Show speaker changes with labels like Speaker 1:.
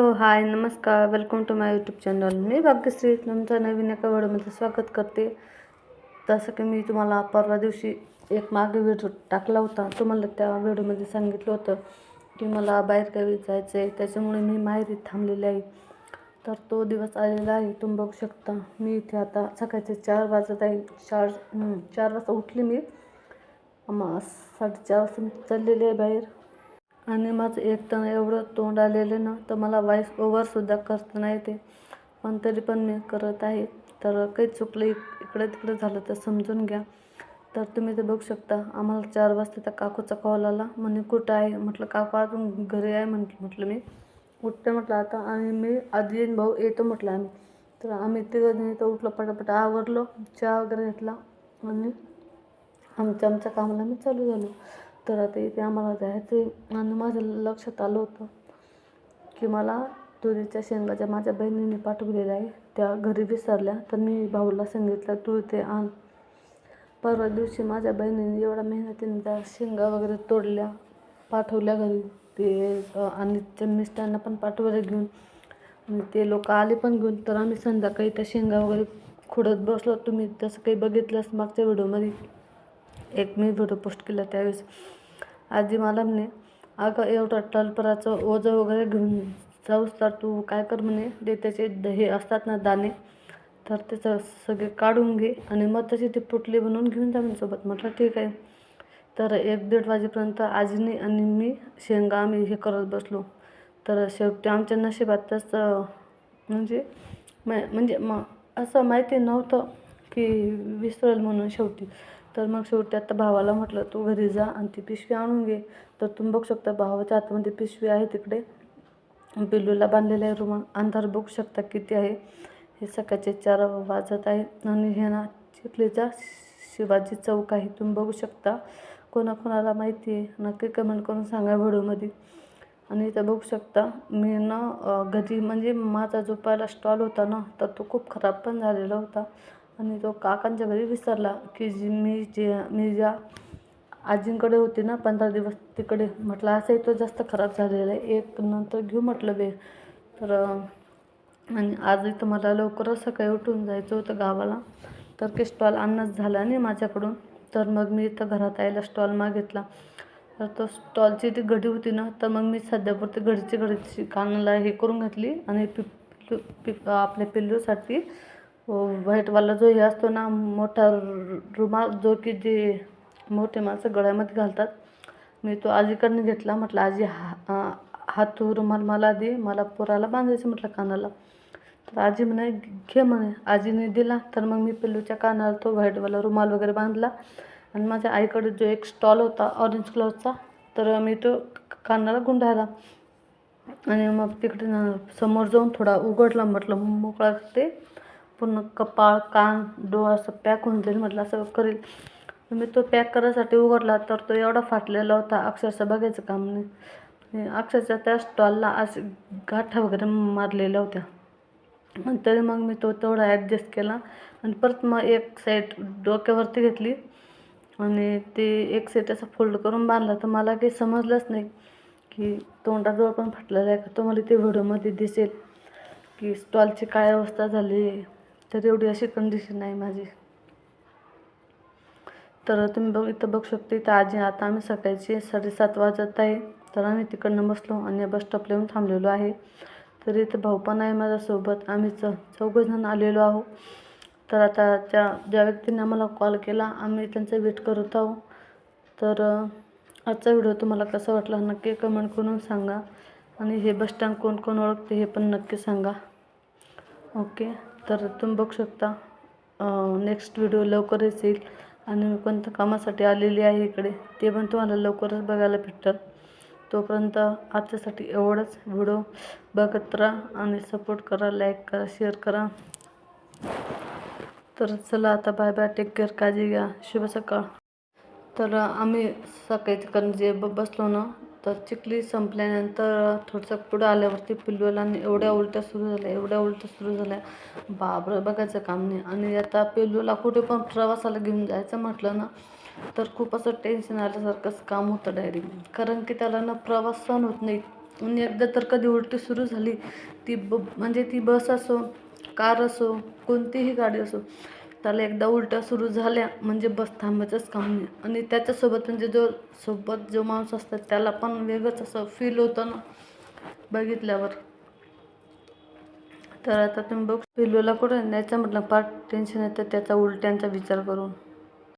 Speaker 1: Hello hi नमस्कार welcome to my YouTube channel मी भाग्यश्री तुमचं नवीन एका व्हिडिओमध्ये स्वागत करते तसं की मी तुम्हाला परवा दिवशी एक मागे व्हिडिओ टाकला होता तुम्हाला त्या व्हिडिओमध्ये सांगितलं होतं की मला बाहेरगावी जायचं आहे त्याच्यामुळे मी माहेरी थांबलेली आहे तर तो दिवस आलेला आहे तुम्ही बघू शकता मी इथे आता सकाळचे चार वाजत आहे चार चार वाजता उठली मी मग साडेचार वाजता मी आहे बाहेर आणि माझं एक तर एवढं तोंड आलेलं ना तर मला वॉईस ओव्हरसुद्धा करता नाही येते. पण तरी पण मी करत आहे. तर काही चुकलं इक इकडे तिकडे झालं तर समजून घ्या. तर तुम्ही ते बघू शकता. आम्हाला चार वाजता त्या काकूचा कॉल आला. म्हणे कुठं आहे? म्हटलं काकू अजून घरी आहे म्हटलं म्हटलं मी. उठते म्हटलं आता आणि मी आधी भाऊ येतो म्हटलं आम्ही. तर आम्ही तिघं तर उठलो पटापट आवरलो चहा वगैरे घेतला आणि आमच्या आमच्या कामाला मी चालू झालो. तर आता इथे आम्हाला जायचं आहे आणि माझ्या लक्षात आलं होतं की मला तुरीच्या शेंगाच्या माझ्या बहिणीने पाठवलेल्या आहे. त्या घरी विसरल्या. तर मी भाऊला सांगितलं तू इथे आण. परवा दिवशी माझ्या बहिणीने एवढ्या मेहनतीने त्या शेंगा वगैरे तोडल्या पाठवल्या घरी. ते आणि त्या मिस्टरांना पण पाठवलं घेऊन. आणि ते लोक आले पण घेऊन. तर आम्ही संध्याकाळी त्या शेंगा वगैरे खुडत बसलो. तुम्ही तसं काही बघितलंच मागच्या व्हिडिओमध्ये? एक मी व्हिडिओ पोस्ट केला त्यावेळेस. आजी मला म्हणे अगं एवढं टलपराचं ओझं वगैरे घेऊन जाऊस तर तू काय कर म्हणे ते त्याचे द- हे असतात ना दाणे तर त्याचं सगळे काढून घे आणि मग तशी ती पुटली बनवून घेऊन जा सोबत. म्हटलं ठीक आहे. तर एक दीड वाजेपर्यंत आजीने आणि मी शेंगा आम्ही हे करत बसलो. तर शेवटी आमच्या नशिबातच तसं म्हणजे म्हणजे मग असं माहिती नव्हतं. की विसरेल म्हणून शेवटी. तर मग शेवटी आता भावाला म्हटलं तू घरी जा आणि ती पिशवी आणून घे. तर तुम्ही बघू शकता भावाच्या आतमध्ये पिशवी आहे तिकडे. पिल्लूला बांधलेलं आहे रुमाल. अंधार बघू शकता किती आहे. हे सकाळचे चार वाजत आहे आणि हे ना चिखलीचा शिवाजी चौक आहे. तुम्ही बघू शकता. कोणाकोणाला माहिती आहे? नक्की कमेंट करून सांगा व्हिडिओमध्ये. आणि इथं बघू शकता मी ना घरी म्हणजे माझा जो पहिला स्टॉल होता ना तर तो खूप खराब पण झालेला होता. आणि तो काकांच्या घरी विसरला की जी मी जे मी ज्या आजींकडे होती ना पंधरा दिवस तिकडे म्हटलं असंही तो जास्त खराब झालेला आहे. एक नंतर घेऊ म्हटलं बे. तर आणि आज इथं मला लवकरच सकाळी उठून जायचं होतं गावाला. तर की स्टॉल आणणंच झाला नाही माझ्याकडून. तर मग मी इथं घरात यायला स्टॉल मागितला. तर तो स्टॉलची ती घडी होती ना तर मग मी सध्यापुरती घडीची घडीची कानाला हे करून घातली आणि पि पिल्लू पि आपल्या पिल्लूसाठी हो, व्हाईटवाला जो हे असतो ना मोठा रु- रुमाल जो की जे मोठे माणसं गळ्यामध्ये घालतात मी तो आजीकडनं घेतला. म्हटलं आजी हा अं, हा तू रुमाल मला दे मला पोराला बांधायचं म्हटलं कानाला. तर आजी म्हणे घे म्हणे. आजीने दिला तर मग मी पिल्लूच्या कानाला तो व्हाईटवाला रुमाल वगैरे बांधला. आणि माझ्या आईकडे जो एक स्टॉल होता ऑरेंज कलरचा तर मी तो कानाला गुंडाळला. आणि मग तिकडे समोर जाऊन थोडा उघडला म्हटलं मोकळा ते. पूर्ण कपाळ कान डोळा असं पॅक होऊन जाईल म्हटलं असं करेल. मी तो पॅक करायसाठी उघडला तर तो एवढा फाटलेला होता अक्षरशः बघायचं काम नाही. अक्षरशः त्या स्टॉलला असे गाठा वगैरे मारलेल्या होत्या. पण तरी मग मी तो तेवढा ॲडजस्ट केला आणि परत मग एक साईड डोक्यावरती घेतली. आणि ते एक साईड असं फोल्ड करून बांधला. तर मला काही समजलंच नाही की तोंडाजवळ पण फाटलेला आहे का. तो मला ते व्हिडिओमध्ये दिसेल की स्टॉलची काय अवस्था झाली. तर एवढी अशी कंडिशन आहे माझी. तर तुम्ही बघ इथं बघू शकता इथं आजी आता आम्ही सकाळचे साडेसात वाजत आहे. तर आम्ही तिकडनं बसलो आणि बस स्टॉपला येऊन थांबलेलो आहे. तर इथं भाऊ पण आहे माझ्यासोबत. आम्ही च चौघंजण आलेलो आहो तर आता त्या ज्या व्यक्तीने आम्हाला कॉल केला आम्ही त्यांचा वेट करत आहोत. तर आजचा व्हिडिओ तुम्हाला कसा वाटला नक्की कमेंट करून सांगा. आणि हे बस स्टँड कोण कोण ओळखते हे पण नक्की सांगा. ओके तर तुम्ही बघू शकता. नेक्स्ट व्हिडिओ लवकरच येईल आणि मी कोणत्या कामासाठी आलेली आहे इकडे. ते पण तुम्हाला लवकरच बघायला भेटतात. तोपर्यंत आजच्यासाठी एवढंच. व्हिडिओ बघत राहा आणि सपोर्ट करा लाईक करा शेअर करा. तर चला आता बाय बाय टेक केअर काळजी घ्या. शुभ सकाळ. तर आम्ही सकाळी तिकडे जे ब बसलो ना तर चिखली संपल्यानंतर थोडंसं पुढं आल्यावरती पिल्लूला एवढ्या उलट्या सुरू झाल्या एवढ्या उलट्या सुरू झाल्या. बाबरं बघायचं काम नाही. आणि आता पिल्लूला कुठे पण प्रवासाला घेऊन जायचं म्हटलं ना तर खूप असं टेन्शन आल्यासारखंच काम होतं डायरी कारण की त्याला ना प्रवास सहन होत नाही. आणि एकदा तर कधी उलटी सुरू झाली ती ब म्हणजे ती बस असो कार असो कोणतीही गाडी असो त्याला एकदा उलट्या सुरू झाल्या म्हणजे बस थांबायचंच काम नाही. आणि त्याच्यासोबत म्हणजे जो सोबत जो माणूस असतात त्याला पण वेगळंच असं फील होतं ना बघितल्यावर. तर आता तुम्ही बघ पिल्लूला कुठं न्यायचं म्हटलं? फार टेन्शन येतं त्याचा उलट्यांचा विचार करून.